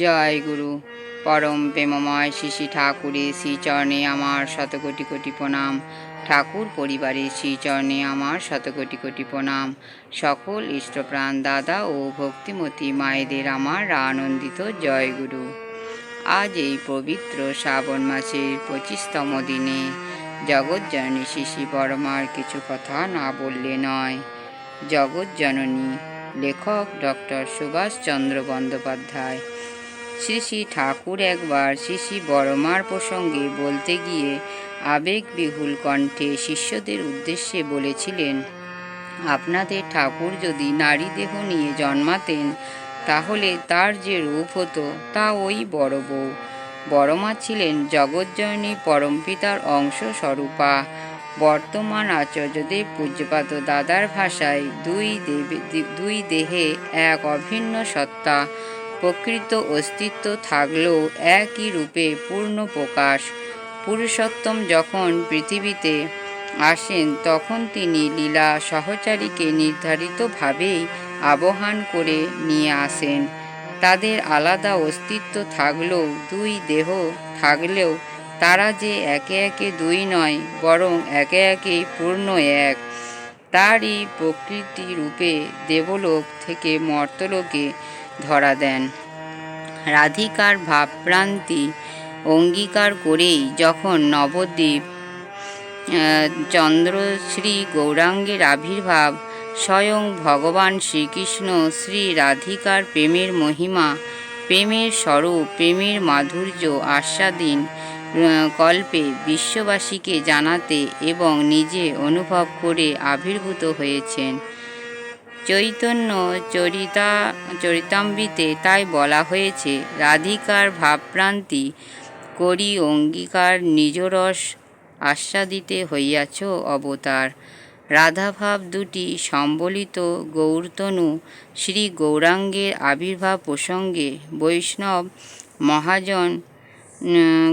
জয় গুরু। পরম প্রেমময় শ্রী ঠাকুরের শ্রীচরণে আমার শতকোটি কোটি প্রণাম। ঠাকুর পরিবারের শ্রীচরণে আমার শতকোটি কোটি প্রণাম। সকল ইষ্টপ্রাণ দাদা ও ভক্তিমতী মায়েদের আমার আনন্দিত জয় গুরু। আজ এই পবিত্র শ্রাবণ মাসের পঁচিশতম দিনে জগৎজননী শিশি বর্মার কিছু কথা না বললে নয়। জগৎজননী লেখক ডক্টর সুভাষচন্দ্র বন্দ্যোপাধ্যায়। শ্রী শ্রী ঠাকুর একবার শ্রী শ্রী বড়মার প্রসঙ্গে বলতে গিয়ে আবেগবিহুল কণ্ঠে শিষ্যদের উদ্দেশ্যে বলেছিলেন, আপনাদের ঠাকুর যদি নারী দেহ নিয়ে জন্মাতেন, তাহলে তার যে রূপ হতো তা ওই বড় বউ। বড়মা ছিলেন জগজ্জননী পরমপিতার অংশ স্বরূপা। বর্তমান আচার্যদেব পূজ্যপাত দাদার ভাষায় দুই দেবে, দুই দেহে এক অভিন্ন সত্তা। প্রকৃত অস্তিত্ব থাকলেও একই রূপে পূর্ণ প্রকাশ। পুরুষোত্তম যখন পৃথিবীতে আসেন, তখন তিনি লীলা সহচারীকে নির্ধারিতভাবেই আবহান করে নিয়ে আসেন। তাদের আলাদা অস্তিত্ব থাকলেও, দুই দেহ থাকলেও তারা যে একে একে দুই নয়, বরং একে একে পূর্ণ এক। তারই প্রকৃতি রূপে দেবলোক থেকে মর্তলোকে ধরা দেন। রাধিকার ভাবপ্রান্তি অঙ্গীকার করেই যখন নবদ্বীপ চন্দ্রশ্রী গৌরাঙ্গের আবির্ভাব, স্বয়ং ভগবান শ্রীকৃষ্ণ শ্রী রাধিকার প্রেমের মহিমা, প্রেমের স্বরূপ, প্রেমের মাধুর্য, আস্বাদিন কল্পে বিশ্ববাসীকে জানাতে এবং নিজে অনুভব করে আবির্ভূত হয়েছেন। চৈতন্য চরিতা চরিতামৃতে তাই বলা হয়েছে, রাধিকার ভাবপ্রান্তি করি অঙ্গীকার নিজরস আস্বাদিতে হইয়াছ অবতার। রাধাভাব দুটি সম্বলিত গৌরতনু শ্রী গৌরাঙ্গের আবির্ভাব প্রসঙ্গে বৈষ্ণব মহাজন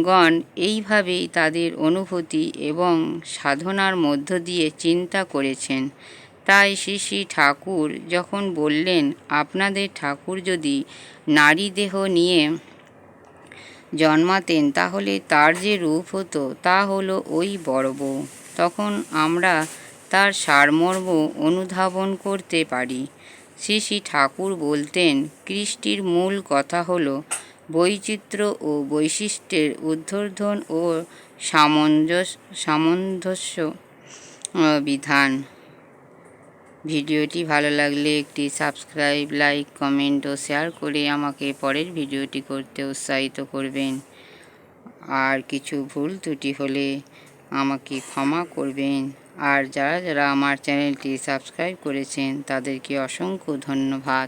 গণ, এইভাবেই তাদের অনুভূতি এবং সাধনার মধ্য দিয়ে চিন্তা করেছেন। তাই শ্রী শ্রী ঠাকুর যখন বললেন, আপনাদের ঠাকুর যদি নারী দেহ নিয়ে জন্মাতেন, তাহলে তার যে রূপ হতো, তা হলো ওই বড় বউ। তখন আমরা তার সারমর্ম অনুধাবন করতে পারি। শ্রী শ্রী ঠাকুর বলতেন, কৃষ্টির মূল কথা হলো বৈচিত্র্য ও বৈশিষ্ট্যের উদ্ধর্ধন ও সামঞ্জস্য সামঞ্জস্য বিধান। ভিডিওটি ভালো লাগলে একটি সাবস্ক্রাইব, লাইক, কমেন্ট ও শেয়ার করে আমাকে পরের ভিডিওটি করতে উৎসাহিত করবেন। আর কিছু ভুল ত্রুটি হলে আমাকে ক্ষমা করবেন। আর যারা যারা আমার চ্যানেলটি সাবস্ক্রাইব করেছেন, তাদেরকে অসংখ্য ধন্যবাদ।